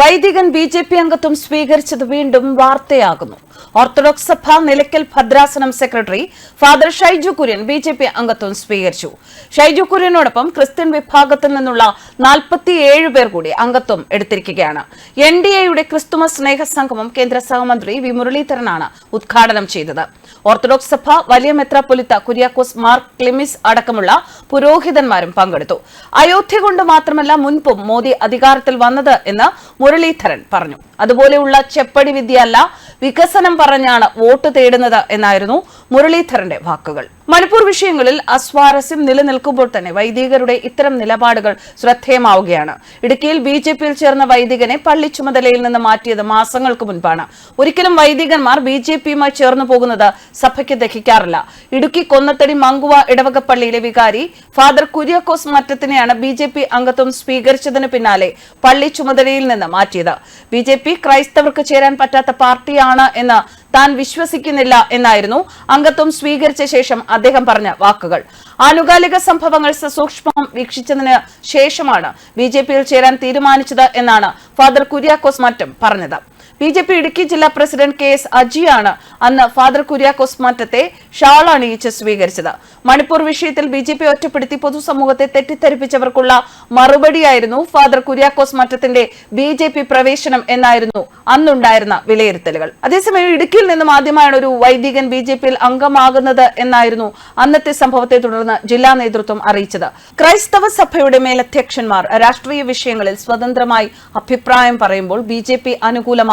വൈദികൻ B J P അംഗത്വം സ്വീകരിച്ചത് വീണ്ടും വാർത്തയാകുന്നു. ഓർത്തഡോക്സ് സഭ Nilakkal ഭദ്രാസനം secretary father Shaiju Kurian B J P അംഗത്വം സ്വീകരിച്ചു. ഷൈജു കുര്യനോടൊപ്പം ക്രിസ്ത്യൻ വിഭാഗത്തിൽ നിന്നുള്ള നാൽപ്പത്തിയേഴ് പേർ കൂടി അംഗത്വം എടുത്തിരിക്കുകയാണ്. എൻ ഡി എയുടെ ക്രിസ്തുമസ് സ്നേഹ സംഗമം കേന്ദ്ര സഹമന്ത്രി വി മുരളീധരനാണ് ഉദ്ഘാടനം ചെയ്തത്. ഓർത്തഡോക്സ് സഭ വലിയ മെത്രാപ്പൊലിത്ത കുര്യാക്കോസ് മാർക്ക് ക്ലിമിസ് അടക്കമുള്ള പുരോഹിതന്മാരും പങ്കെടുത്തു. അയോധ്യ കൊണ്ട് മാത്രമല്ല മുൻപും മോദി അധികാരത്തിൽ വന്നത് എന്ന് മുരളീധരൻ പറഞ്ഞു. അതുപോലെയുള്ള ചെപ്പടി വിദ്യയല്ല വികസനം പറഞ്ഞാണ് വോട്ട് തേടുന്നത് എന്നായിരുന്നു മുരളീധരന്റെ വാക്കുകൾ. മണിപ്പൂർ വിഷയങ്ങളിൽ അസ്വാരസ്യം നിലനിൽക്കുമ്പോൾ തന്നെ വൈദികരുടെ ഇത്തരം നിലപാടുകൾ ശ്രദ്ധേയമാവുകയാണ്. ഇടുക്കിയിൽ ബി ജെ പിയിൽ ചേർന്ന വൈദികനെ പള്ളി ചുമതലയിൽ നിന്ന് മാറ്റിയത് മാസങ്ങൾക്ക് മുൻപാണ്. ഒരിക്കലും വൈദികന്മാർ ബി ജെ പിയുമായി ചേർന്നു പോകുന്നത് സഭയ്ക്ക് ദഹിക്കാറില്ല. ഇടുക്കി കൊന്നത്തടി മങ്കുവ ഇടവക പള്ളിയിലെ വികാരി ഫാദർ കുര്യാക്കോസ് മറ്റത്തിനെയാണ് ബി ജെ പി അംഗത്വം സ്വീകരിച്ചതിന് പിന്നാലെ പള്ളി ചുമതലയിൽ നിന്ന് മാറ്റിയത്. ബി ജെ പി ക്രൈസ്തവർക്ക് ചേരാൻ പറ്റാത്ത പാർട്ടിയാണ് എന്ന് താൻ വിശ്വസിക്കുന്നില്ല എന്നായിരുന്നു അംഗത്വം സ്വീകരിച്ച ശേഷം അദ്ദേഹം പറഞ്ഞ വാക്കുകൾ. ആനുകാലിക സംഭവങ്ങൾ സസൂക്ഷ്മം വീക്ഷിച്ചതിന് ശേഷമാണ് ബി ചേരാൻ തീരുമാനിച്ചത് എന്നാണ് ഫാദർ കുര്യാക്കോസ് മറ്റും പറഞ്ഞത്. ബി ജെ പി ഇടുക്കി ജില്ലാ പ്രസിഡന്റ് കെ എസ് അജിയാണ് അന്ന് ഫാദർ കുര്യാക്കോസ് മാറ്റത്തെ ഷാൾ അണിയിച്ച് സ്വീകരിച്ചത്. മണിപ്പൂർ വിഷയത്തിൽ ബി ജെ പി ഒറ്റപ്പെടുത്തി പൊതുസമൂഹത്തെ തെറ്റിദ്ധരിപ്പിച്ചവർക്കുള്ള മറുപടിയായിരുന്നു ഫാദർ കുര്യാക്കോസ് മാറ്റത്തിന്റെ ബി ജെ പി പ്രവേശനം എന്നായിരുന്നു അന്നുണ്ടായിരുന്ന വിലയിരുത്തലുകൾ. അതേസമയം ഇടുക്കിയിൽ നിന്നും ആദ്യമായാണ് ഒരു വൈദികൻ ബി ജെ പിയിൽ അംഗമാകുന്നത് എന്നായിരുന്നു അന്നത്തെ സംഭവത്തെ തുടർന്ന് ജില്ലാ നേതൃത്വം അറിയിച്ചത്. ക്രൈസ്തവ സഭയുടെ മേലധ്യക്ഷന്മാർ രാഷ്ട്രീയ വിഷയങ്ങളിൽ സ്വതന്ത്രമായി അഭിപ്രായം പറയുമ്പോൾ ബി ജെ പി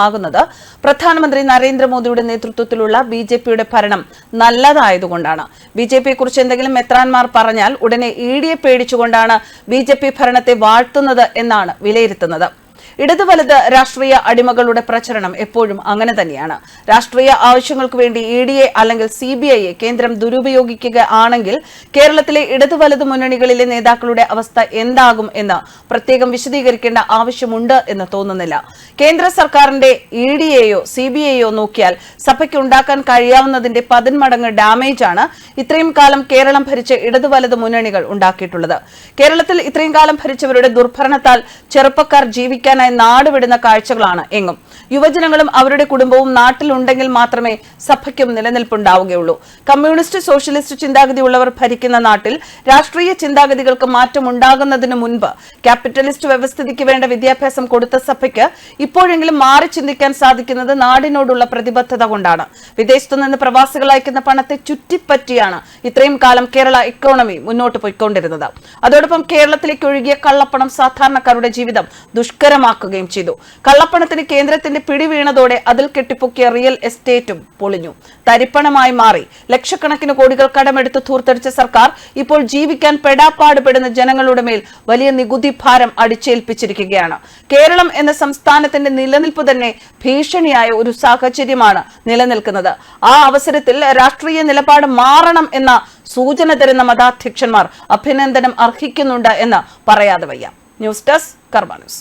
അനുകൂലമാകുന്നത് പ്രധാനമന്ത്രി നരേന്ദ്രമോദിയുടെ നേതൃത്വത്തിലുള്ള ബി ജെ പിയുടെ ഭരണം നല്ലതായതുകൊണ്ടാണ്. ബി ജെ പിയെ കുറിച്ച് എന്തെങ്കിലും മെത്രാൻമാർ പറഞ്ഞാൽ ഉടനെ ഇ ഡിയെ പേടിച്ചുകൊണ്ടാണ് ബി ജെ പി ഭരണത്തെ വാഴ്ത്തുന്നത് എന്നാണ് വിലയിരുത്തുന്നത്. ഇടത് വലത് രാഷ്ട്രീയ അടിമകളുടെ പ്രചരണം എപ്പോഴും അങ്ങനെ തന്നെയാണ്. രാഷ്ട്രീയ ആവശ്യങ്ങൾക്ക് വേണ്ടി ഇ ഡി എ അല്ലെങ്കിൽ സി ബി ഐയെ കേന്ദ്രം ദുരുപയോഗിക്കുക ആണെങ്കിൽ കേരളത്തിലെ ഇടതുവലത് മുന്നണികളിലെ നേതാക്കളുടെ അവസ്ഥ എന്താകും എന്ന് പ്രത്യേകം വിശദീകരിക്കേണ്ട ആവശ്യമുണ്ട് എന്ന് തോന്നുന്നില്ല. കേന്ദ്ര സർക്കാരിന്റെ ഇ ഡി എയോ സി ബി ഐയോ നോക്കിയാൽ സഭയ്ക്ക് ഉണ്ടാക്കാൻ കഴിയാവുന്നതിന്റെ പതിന്മടങ്ങ് ഡാമേജ് ആണ് ഇത്രയും കാലം കേരളം ഭരിച്ച ഇടതുവലത് മുന്നണികൾ ഉണ്ടാക്കിയിട്ടുള്ളത്. കേരളത്തിൽ ഇത്രയും കാലം ഭരിച്ചവരുടെ ദുർഭരണത്താൽ ചെറുപ്പക്കാർ ജീവിക്കാനായി നാട് വിടുന്ന കാഴ്ചകളാണ് എങ്ങും. യുവജനങ്ങളും അവരുടെ കുടുംബവും നാട്ടിലുണ്ടെങ്കിൽ മാത്രമേ സഭയ്ക്കും നിലനിൽപ്പുണ്ടാവുകയുള്ളൂ. കമ്മ്യൂണിസ്റ്റ് സോഷ്യലിസ്റ്റ് ചിന്താഗതിയുള്ളവർ ഭരിക്കുന്ന നാട്ടിൽ രാഷ്ട്രീയ ചിന്താഗതികൾക്ക് മാറ്റമുണ്ടാകുന്നതിന് മുൻപ് ക്യാപിറ്റലിസ്റ്റ് വ്യവസ്ഥിതിക്ക് വേണ്ട വിദ്യാഭ്യാസം കൊടുത്ത സഭയ്ക്ക് ഇപ്പോഴെങ്കിലും മാറി ചിന്തിക്കാൻ സാധിക്കുന്നത് നാടിനോടുള്ള പ്രതിബദ്ധത കൊണ്ടാണ്. വിദേശത്തു നിന്ന് പ്രവാസികൾ അയക്കുന്ന പണത്തെ ചുറ്റിപ്പറ്റിയാണ് ഇത്രയും കാലം കേരള ഇക്കോണമി മുന്നോട്ട് പോയിക്കൊണ്ടിരുന്നത്. അതോടൊപ്പം കേരളത്തിലേക്ക് ഒഴുകിയ കള്ളപ്പണം സാധാരണക്കാരുടെ ജീവിതം ദുഷ്കരമാക്കുകയും ചെയ്തു. കള്ളപ്പണത്തിന് കേന്ദ്രത്തിന്റെ പിടിവീണതോടെ അതിൽ കെട്ടിപ്പൊക്കിയ റിയൽ എസ്റ്റേറ്റും പൊളിഞ്ഞു. തരിപ്പണമായി മാറി. ലക്ഷക്കണക്കിന് കോടികൾ കടമെടുത്ത് ധൂർത്തടിച്ച സർക്കാർ ഇപ്പോൾ ജീവിക്കാൻ പെടാപ്പാടുപെടുന്ന ജനങ്ങളുടെ മേൽ വലിയ നികുതി ഭാരം അടിച്ചേൽപ്പിച്ചിരിക്കുകയാണ്. കേരളം എന്ന സംസ്ഥാനത്തിന്റെ നിലനിൽപ്പ് തന്നെ ഭീഷണിയായ ഒരു സാഹചര്യമാണ് നിലനിൽക്കുന്നത്. ആ അവസരത്തിൽ രാഷ്ട്രീയ നിലപാട് മാറണം എന്ന സൂചന തരുന്ന മതാധ്യക്ഷന്മാർ അഭിനന്ദനം അർഹിക്കുന്നുണ്ട് എന്ന് പറയാതെ വയ്യ. News desk Karma news.